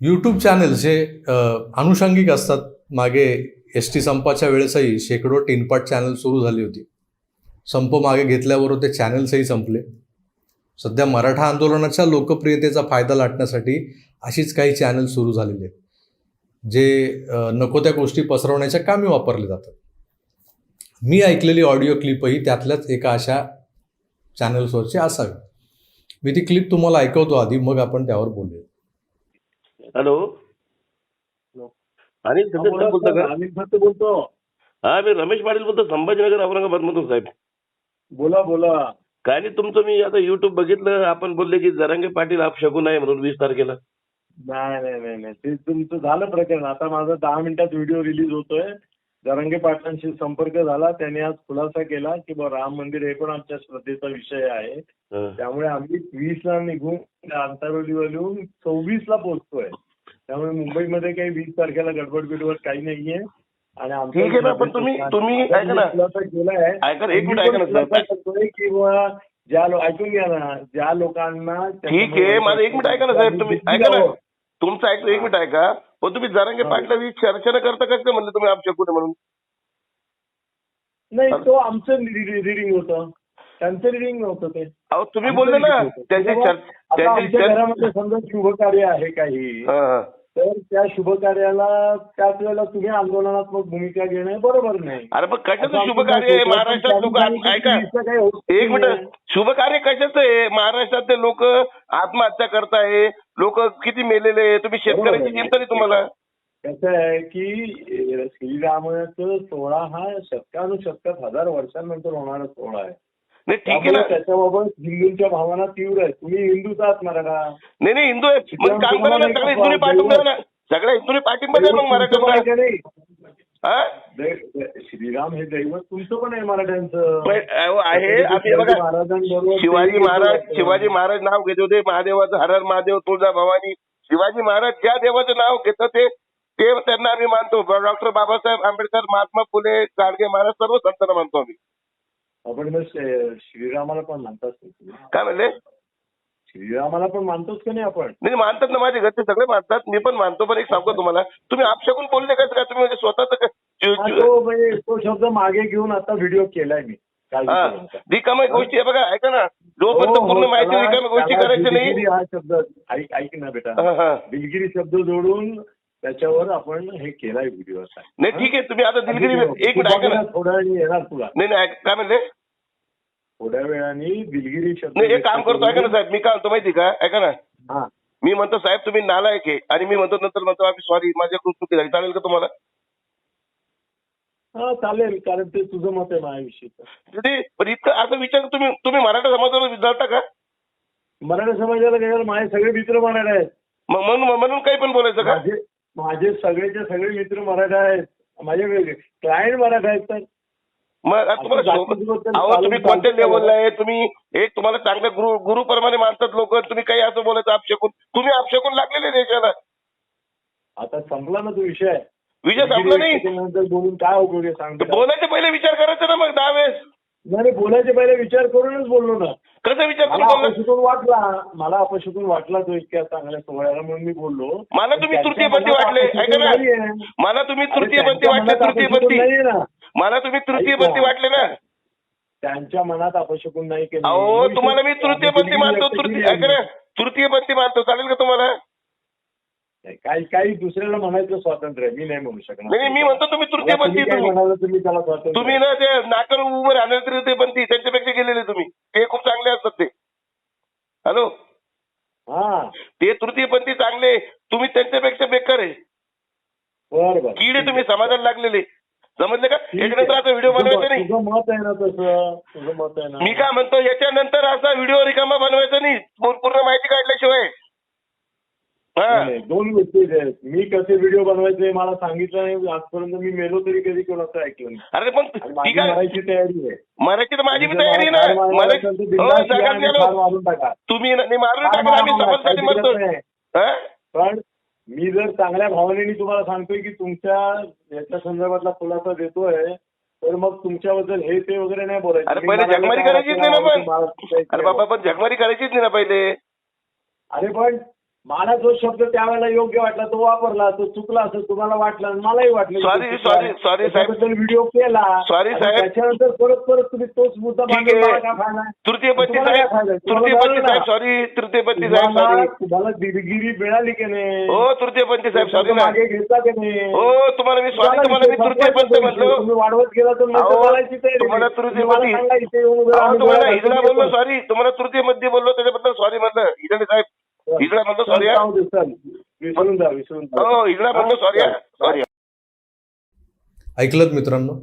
YouTube channels हे अ, आनुषंगिक असतात. मागे एस टी संपाच्या वेळेसही शेकडो टिनपाट चॅनल सुरू झाली होती. संप मागे घेतल्याबरोबर ते चॅनल्सही संपले. सध्या मराठा आंदोलनाच्या लोकप्रियतेचा फायदा लाटण्यासाठी अशीच काही चॅनल सुरू झालेली आहेत. जे नको त्या गोष्टी पसरवण्याच्या कामी वापरले जातात. मी ऐकलेली ऑडिओ क्लिपही त्यातल्याच एका अशा चॅनल्सवरची असावी. मी ती क्लिप तुम्हाला ऐकवतो आधी मग आपण त्यावर बोलूया. हॅलो. अनिल बोला बोलतो का अनिल सत्ते बोलतो. हा मी रमेश पाटील बोलतो संभाजीनगर औरंगाबाद मधून साहेब. बोला बोला. काय नाही तुमचं मी आता युट्यूब बघितलं आपण बोलले की जरांगे पाटील आप शकून आहे म्हणून वीस तारखेला. नाही नाही नाही नाही. ते तुमचं झालं प्रकरण. आता माझा दहा मिनिटात व्हिडिओ रिलीज होतोय. जरंगे पाटलांशी संपर्क झाला त्यांनी आज खुलासा केला की बा राम मंदिर हे पण आमच्या श्रद्धेचा विषय आहे. त्यामुळे आम्ही वीस ला निघून आंतरवलीवरून सव्वीस ला पोहोचतोय. त्यामुळे मुंबईमध्ये काही वीस तारखेला गडबड बिडबड काही नाहीये. आणि आमच्या ठीक आहे ना, पण तुम्ही- तुम्ही ऐका ना. ऐका एक मिनिट मी ऐका ना, पण साहेब. खुलासा करतोय की बुवा ज्या ऐकून घ्या ना ज्या लोकांना ठीक आहे माझं एक मिनिट ऐका ना साहेब तुम्ही ऐका ना. तुमचं ऐकलं एक मिनिट ऐका. पण तुम्ही जरांगे. पाटला वीस चर्चा न करता कसं म्हणलं तुम्ही शकून आहे म्हणून? नाही तो आमचं रिडिंग होतं. त्यांचं रिडिंग नव्हतं ते. अहो तुम्ही बोलले ना. त्यांची आमच्या घरामध्ये समजा शुभ कार्य आहे काही. तर त्या शुभ कार्याला त्याच वेळेला तुम्ही आंदोलनात्मक भूमिका घेणं बरोबर नाही. अरे पण आता कशाचं शुभ कार्य आहे महाराष्ट्रात लोक त्यांनी ऐका सांगितलं की काही होत एक. मिनिट. शुभ कार्य कशाचं आहे? महाराष्ट्रातले लोक आत्महत्या करताय. लोक किती मेलेले आहे तुम्ही शेतकऱ्याची. चिंता नाही तुम्हाला? कसं आहे की श्रीरामाचं सोहळा हा शतकानुशतकात हजार वर्षांनंतर होणारा सोहळा आहे. नाही ठीक आहे ना. त्याच्याबाबत हिंदूंच्या भावना तीव्र आहेत. तुम्ही हिंदूच आहात मराठा. नाही नाही हिंदू आहे मग काम करा ना सगळ्या हिंदूंनी पाठिंबा द्या ना सगळ्या हिंदूंनी पाठिंबा द्या मग हा? दै- श्रीराम हे दैवत तुमचं पण आहे मराठ्यांचं. आहे. महाराजांबरोबर शिवाजी महाराज शिवाजी महाराज नाव घेत होते. महादेवाचं हर हर महादेव तुळजा भवानी. शिवाजी महाराज ज्या देवाचं नाव घेतात ते ते त्यांना आम्ही मानतो. डॉक्टर बाबासाहेब आंबेडकर महात्मा फुले गाडगे महाराज सर्व संतांना मानतो आम्ही. आपण मग श्रीरामाला पण मानतात? काय म्हणले? श्रीरामाला पण मानतोच का नाही आपण? नाही मानतात ना माझे घरचे सगळे मानतात. मी पण मानतो पण एक सांगतो तुम्हाला. तुम्ही आपशाकून बोलले काय तुम्ही म्हणजे स्वतःच हा, तो म्हणजे तो शब्द मागे घेऊन आता व्हिडिओ केलाय मी. हा. रिकाम्या गोष्टी आहे बघा ऐका ना. जोपर्यंत हो, पूर्ण माहिती रिकाम्या गोष्टी करायच्या नाही. हा शब्द ऐक ना बेटा. हा, हा. दिलगिरी शब्द जोडून त्याच्यावर आपण हे केलाय व्हिडिओ असा नाही ठीक आहे. तुम्ही आता दिलगिरी एक मिनिट ऐका ना. वेळाने येणार तुला. नाही नाही काय म्हणले? थोड्या वेळाने दिलगिरी शब्द नाही एक काम करतो ऐका ना साहेब मी काय म्हणतो माहिती का? ऐका ना. हा. मी म्हणतो साहेब तुम्ही नालायक आहे आणि मी म्हणतो नंतर म्हणतो सॉरी माझ्याकडून चुकी झाली. चालेल का तुम्हाला? हा चालेल कारण ते तुझं मत आहे माझ्याविषयीचं म्हणजे पण इतकं असं विचार तुम्ही तुम्ही मराठा समाजावर जाता का? मराठा समाजाला काय झालं, माझे सगळे मित्र मराठा आहेत. मग म्हणून म्हणून काही पण बोलायचं का? माझे माझे सगळेचे सगळे मित्र मराठा आहेत. माझे क्लायंट मराठा आहेत तर. मग तुम्हाला तुम्ही कोणत्या. लेवलला आहे. तुम्ही एक तुम्हाला चांगल्या गुरु गुरुप्रमाणे मानतात लोक. तुम्ही काही असं बोलायचं आपशकून तुम्ही आपशकून लागलेले देशाला आता संपला ना तो विषय. विजय संपला नाही. बोलून काय उपयोग आहे सांगतो? बोलायचे पहिले विचार करायचा ना मग दहा वेळेस. नाही नाही, बोलायचे पहिले विचार करूनच बोललो ना. कसं विचार मला करून बोलला? अपशकून वाटला मला अपशकून वाटला तो इतक्या चांगल्या सोहळ्याला म्हणून मी बोललो. मला तुम्ही तृतीयपंथी वाटले अपशकुन ऐका ना. नाहीये. मला तुम्ही अरे, तृतीयपंथी त्यांच्या वाटले मनात अपशकुन तृतीयपंथी नाहीये ना. मला तुम्ही तृतीयपंथी ऐका. वाटले ना. त्यांच्या मनात अपशकून नाही केलं. अहो तुम्हाला मी तृतीयपंथी मानतो तृतीय ऐका ना. तृतीयपंथी मानतो चालेल का तुम्हाला? काही काही दुसऱ्याला म्हणायचं स्वातंत्र्य आहे मी नाही म्हणू शकणार. नाही मी म्हणतो तुम्ही मला तृतीयपंथी तुम्ही काय तुम्ही. म्हणाला तुम्ही त्याला स्वातंत्र्य? तुम्ही ना ते नाकर उभं राहणार तृतीयपंथी त्यांच्यापेक्षा गेलेले तुम्ही. ते खूप चांगले असतात ते. हॅलो? हा. ते तृतीयपंथी चांगले तुम्ही त्यांच्यापेक्षा बेकार आहे. बर बर. कीड तुम्ही समाजाला लागलेले समजले का? ठीक आहे. याच्यानंतर आता व्हिडिओ तुझं बनवायचा नाही. तुझं मत आहे ना तसं? तुझं मत आहे ना? मी काय म्हणतो याच्यानंतर असा व्हिडिओ रिकामा बनवायचा नाही. पूर- पूर्ण माहिती काढल्याशिवाय. दोन गोष्टी आहेत. मी कसे व्हिडिओ बनवायचे मला सांगितलं नाही. आजपर्यंत मी मेलो तरी कधी कोणाचं ऐकलं नाही. अरे पण माझी मरायची तयारी आहे. मराठी तर माझी तुम्ही तयारी हो मारून टाका. तुम्ही न- नाही मारून ठार टाका आम्ही मारा मला, समाजासाठी काही म्हणतो बिघडत नाही. हा? पण मी जर चांगल्या भावनेने तुम्हाला सांगतोय की तुमच्या याच्या संदर्भातला खुलासा देतोय तर मग तुमच्याबद्दल हे ते वगैरे नाही बोलायचं. अरे पहिले काय करायचीच नाही ना पण. अरे बाबा पण जगमारी करायचीच नाही ना पहिले. अरे पण मला जो शब्द त्यावेळेला योग्य वाटला तो वापरला तो चुकला असं तुम्हाला वाटलं मलाही वाटलं आहे. sorry, sorry, साहेब. व्हिडिओ केला आणि साहेब. त्याच्यानंतर परत परत तुम्ही तोच मुद्दा काय साहेब कळलं साहेब? सॉरी तृतीयपंथी साहेब तुम्हाला सॉरी तुम्हाला दिलगिरी मिळाली की नाही हो तृतीयपंथी साहेब सॉरी मागे घेता की नाही हो तुम्हाला मी सॉरी तुम्हाला मी तृतीयपंथी म्हणलो तुम्ही वाढवत गेला तर बोलायची तयारी. तुम्हाला राहा, तुम्हाला हिजडा बोललो. सॉरी तुम्हाला तृतीयमध्ये बोललो त्याच्याबद्दल सॉरी म्हणलं हिजडे साहेब सॉरी दे, चल. विसरून जा विसरून हो सॉरी. सॉरी ऐकलत मित्रांनो?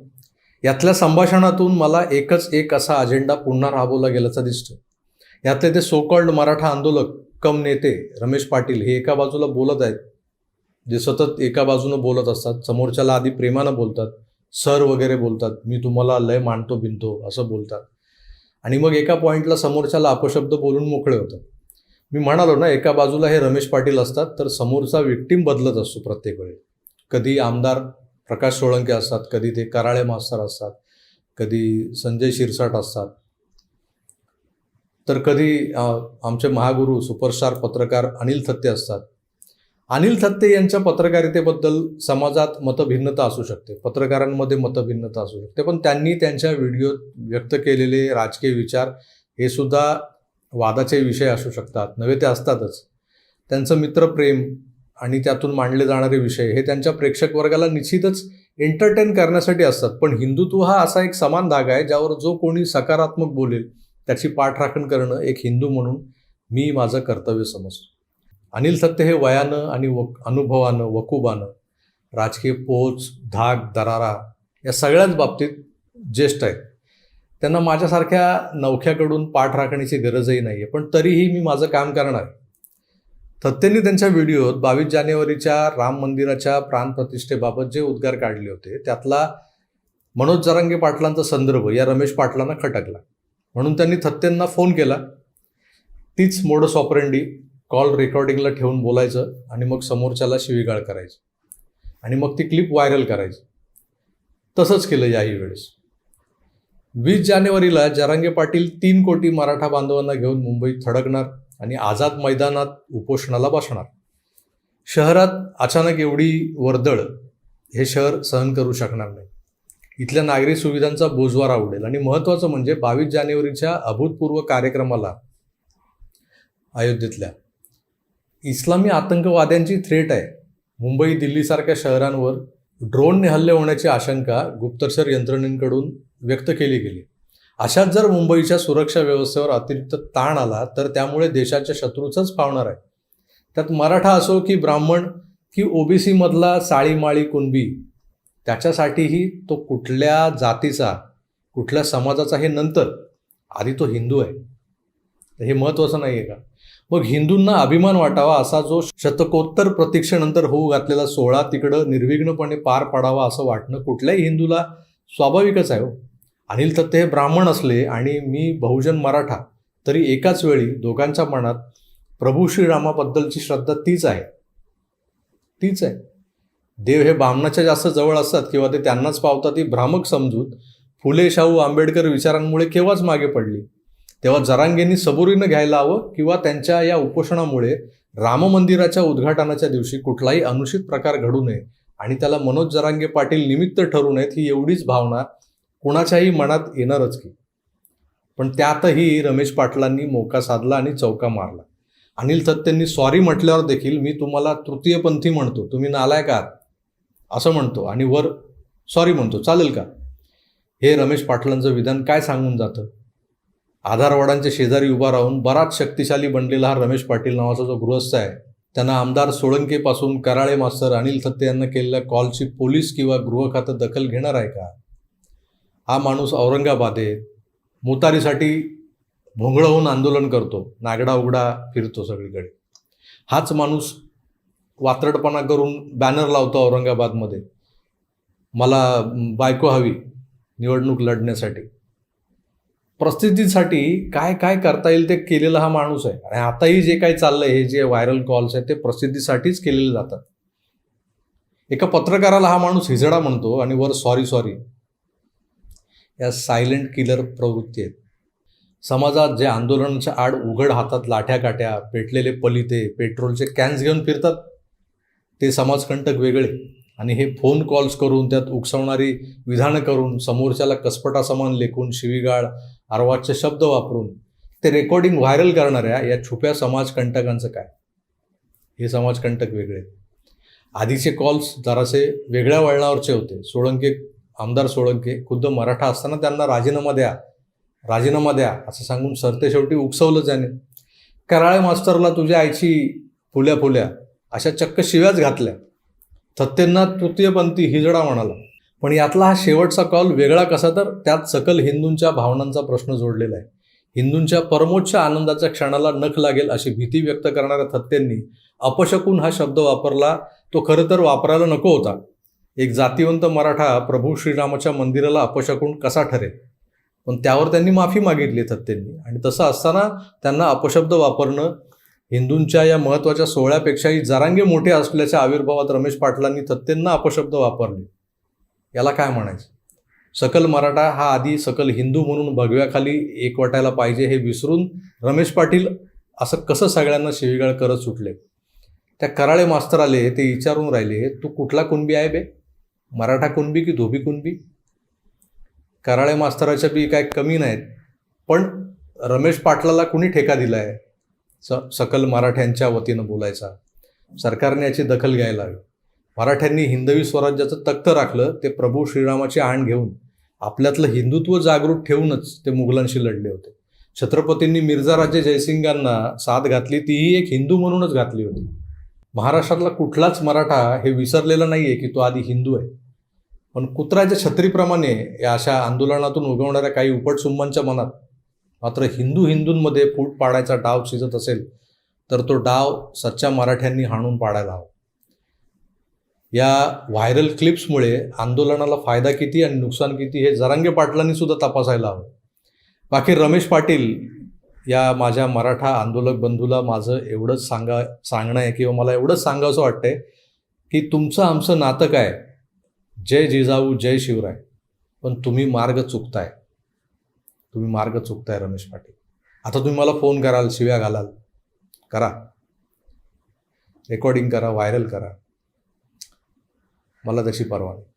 यातल्या संभाषणातून मला एकच एक असा अजेंडा पुन्हा राबवला गेल्याचा दिसतो यातले ते सोकॉल्ड मराठा आंदोलक कम नेते रमेश पाटील हे एका बाजूला बोलत आहेत. जे सतत एका बाजूनं बोलत असतात समोरच्याला आधी प्रेमानं बोलतात सर वगैरे बोलतात मी तुम्हाला लय मानतो बिनतो असं बोलतात. आणि मग एका पॉईंटला समोरच्याला अपशब्द बोलून मोकळे होतात. मी म्हणालो ना एका बाजूला हे रमेश पाटील असतात तर समोरचा विक्टीम बदलत असतो प्रत्येक वेळी. कधी आमदार प्रकाश सोळंके असतात कधी ते कराळे मास्तर असतात कधी संजय शिरसाट असतात. तर कधी आमचे महागुरू सुपरस्टार पत्रकार अनिल थत्ते असतात. अनिल थत्ते यांच्या पत्रकारितेबद्दल समाजात मतभिन्नता असू शकते पत्रकारांमध्ये मतभिन्नता असू शकते पण त्यांनी त्यांच्या व्हिडिओत व्यक्त केलेले राजकीय विचार हे सुद्धा वादाचे विषय असू शकतात नव्हे ते असतातच. त्यांचं मित्रप्रेम आणि त्यातून मांडले जाणारे विषय हे त्यांच्या प्रेक्षक वर्गाला निश्चितच एंटरटेन करण्यासाठी असतात. पण हिंदुत्व हा असा एक समान धागा आहे ज्यावर जो कोणी सकारात्मक बोलेल त्याची पाठराखण करणं एक हिंदू म्हणून मी माझं कर्तव्य समजतो. अनिल सत्य हे वयानं आणि वक अनुभवानं वकुबानं राजकीय पोच धाक दरारा या सगळ्याच बाबतीत ज्येष्ठ आहेत. त्यांना माझ्यासारख्या नवख्याकडून पाठ राखण्याची गरजही नाही आहे पण तरीही मी माझं काम करणार आहे. थत्तेंनी त्यांच्या व्हिडिओत बावीस जानेवारीच्या राम मंदिराच्या प्राणप्रतिष्ठेबाबत जे उद्गार काढले होते त्यातला मनोज जरांगे पाटलांचा संदर्भ या रमेश पाटलांना खटकला. म्हणून त्यांनी थत्तेंना फोन केला. तीच मोडस ऑपरेंडी कॉल रेकॉर्डिंगला ठेवून बोलायचं आणि मग समोरच्याला शिवीगाळ करायची. आणि मग ती क्लिप व्हायरल करायची. तसंच केलं याही वेळेस. वीस जानेवारीला जरांगे पाटील तीन कोटी मराठा बांधवांना घेऊन मुंबईत थडकणार आणि आझाद मैदानात उपोषणाला बसणार. शहरात अचानक एवढी वर्दळ हे शहर सहन करू शकणार नाही. इथल्या नागरी सुविधांचा बोजवारा उडेल आणि महत्त्वाचं म्हणजे बावीस जानेवारीच्या अभूतपूर्व कार्यक्रमाला अयोध्येतल्या. इस्लामी आतंकवाद्यांची थ्रेट आहे. मुंबई दिल्लीसारख्या शहरांवर ड्रोनने हल्ले होण्याची आशंका गुप्तचर यंत्रणेकडून व्यक्त केली गेली. अशात जर मुंबईच्या सुरक्षा व्यवस्थेवर अतिरिक्त ताण आला तर त्यामुळे देशाच्या शत्रूचंच पावणार आहे. त्यात मराठा असो की ब्राह्मण की ओबीसीमधला साळीमाळी कुणबी त्याच्यासाठीही तो कुठल्या जातीचा कुठल्या समाजाचा हे नंतर. आधी तो हिंदू आहे. हे महत्त्वाचं नाही आहे का? मग हिंदूंना अभिमान वाटावा असा जो शतकोत्तर प्रतीक्षेनंतर होऊ घातलेला सोहळा तिकडं निर्विघ्नपणे पार पाडावा असं वाटणं कुठल्याही हिंदूला स्वाभाविकच आहे हो. अनिल थत्ते हे ब्राह्मण असले आणि मी बहुजन मराठा तरी एकाच वेळी दोघांच्या मनात प्रभू श्रीरामाबद्दलची श्रद्धा तीच आहे. तीच आहे. देव हे बामणाच्या जास्त जवळ असतात किंवा ते त्यांनाच पावतात ती भ्रामक समजूत फुले शाहू आंबेडकर विचारांमुळे केव्हाच मागे पडली. तेव्हा जरांगेंनी सबुरीनं घ्यायला हवं किंवा त्यांच्या या उपोषणामुळे राम मंदिराच्या उद्घाटनाच्या दिवशी कुठलाही अनुचित प्रकार घडू नये आणि त्याला मनोज जरांगे पाटील निमित्त ठरू नयेत ही एवढीच भावना कुणाच्याही मनात येणारच की. पण त्यातही रमेश पाटलांनी मोका साधला आणि चौका मारला. अनिल थत्तेंनी सॉरी म्हटल्यावर देखील मी तुम्हाला तृतीयपंथी म्हणतो तुम्ही नालायक आहात असं म्हणतो आणि वर सॉरी म्हणतो. चालेल का? हे रमेश पाटलांचं विधान काय सांगून जातं? आधारवाडांच्या शेजारी उभा राहून बराच शक्तिशाली बनलेला हा रमेश पाटील नावाचा जो गृहस्थ आहे त्यांना आमदार सोळंकेपासून कराळे मास्तर अनिल थत्ते यांना केलेल्या कॉलची पोलीस किंवा गृह खातं दखल घेणार आहे का? हा माणूस औरंगाबाद आहे मुतारीसाठी भोंगळवून आंदोलन करतो नागडा उघडा फिरतो सगळीकडे. हाच माणूस वात्रटपणा करून बॅनर लावतो औरंगाबादमध्ये. मला बायको हवी निवडणूक लढण्यासाठी. प्रसिद्धीसाठी काय काय करता येईल ते केलेला हा माणूस आहे. आणि आताही जे काही चाललंय हे जे व्हायरल कॉल्स आहेत ते प्रसिद्धीसाठीच केलेले जातात. एका पत्रकाराला हा माणूस हिजडा म्हणतो आणि वर सॉरी सॉरी या सायलेंट किलर प्रवृत्ती आहेत. समाजात जे आंदोलनाच्या आड उघड हातात लाठ्या काठ्या पेटलेले पलिते पेट्रोलचे कॅन्स घेऊन फिरतात ते समाजकंटक वेगळे. आणि हे फोन कॉल्स करून त्यात उकसवणारी विधानं करून समोरच्याला कसपटासमान लेखून शिवीगाळ आरवाचे शब्द वापरून ते रेकॉर्डिंग व्हायरल करणाऱ्या या छुप्या समाजकंटकांचं काय? हे समाजकंटक वेगळे आधीचे कॉल्स जरासे वेगळ्या वळणावरचे होते. सोळंके आमदार सोळंके खुद्द मराठा असताना त्यांना राजीनामा द्या राजीनामा द्या असं सांगून सरते शेवटी उकसवलं त्याने कराळे मास्तरला तुझ्या आईची फुल्या फुल्या अशा चक्क शिव्याच घातल्या. थत्तेंना तृतीयपंथी हिजडा म्हणाला. पण यातला हा शेवटचा कॉल वेगळा कसा तर त्यात सकल हिंदूंच्या भावनांचा प्रश्न जोडलेला आहे. हिंदूंच्या परमोच्च आनंदाच्या क्षणाला नख लागेल अशी भीती व्यक्त करणाऱ्या थत्तेंनी अपशकून हा शब्द वापरला तो खरं तर वापरायला नको होता. एक जातिवंत मराठा प्रभू श्रीरामाच्या मंदिराला अपशकून कसा ठरेल? पण त्यावर त्यांनी माफी मागितली थत्तेंनी आणि तसं असताना त्यांना अपशब्द वापरणं हिंदूंच्या या महत्त्वाच्या सोहळ्यापेक्षाही जरांगे मोठे असल्याच्या आविर्भावात रमेश पाटलांनी तथ्यांना अपशब्द वापरले. याला काय म्हणायचं? सकल मराठा हा आधी सकल हिंदू म्हणून भगव्याखाली एकवटायला पाहिजे हे विसरून रमेश पाटील असं कसं सगळ्यांना शिवीगाळ करत सुटले? त्या कराळे मास्तर आले ते विचारून राहिले तू कुठला कुणबी आहे बे? मराठा कुणबी की धोबी कुणबी? कराळे मास्तराच्या बी काय कमी नाहीत पण रमेश पाटलाला कुणी ठेका दिला आहे स सकल मराठ्यांच्या वतीनं बोलायचा. सरकारने याची दखल घ्यायला हवी. मराठ्यांनी हिंदवी स्वराज्याचं तख्त राखलं ते प्रभू श्रीरामाची आण घेऊन आपल्यातलं हिंदुत्व जागृत ठेवूनच ते मुघलांशी लढले होते. छत्रपतींनी मिर्झा राजे जयसिंगांना साथ घातली तीही एक हिंदू म्हणूनच घातली होती. महाराष्ट्रातला कुठलाच मराठा हे विसरलेला नाही आहे की तो आधी हिंदू आहे. पण कुत्राच्या छत्रीप्रमाणे या अशा आंदोलनातून उगवणाऱ्या काही उपटसुंबांच्या मनात मात्र हिंदू हिंदूंमध्ये फूट पाडायचा डाव शिजत असेल तर तो डाव सच्च्या मराठ्यांनी हाणून पाडायला हवा. या व्हायरल क्लिप्समुळे आंदोलनाला फायदा किती आणि नुकसान किती हे जरांगे पाटलांनी सुद्धा तपासायला हवं. बाकी रमेश पाटील या माझ्या मराठा आंदोलक बंधूला माझं एवढंच सांगा सांगणं आहे किंवा मला एवढंच सांगावंसं वाटतंय की तुमचं आमचं नातं काय? जय जिजाऊ जय शिवराय. पण तुम्ही मार्ग चुकताय. तुम्ही मार्ग चुकताय रमेश पाटील. आता तुम्ही मला फोन कराल शिव्या घालाल. करा. रेकॉर्डिंग करा व्हायरल करा. मला तशी परवा नाही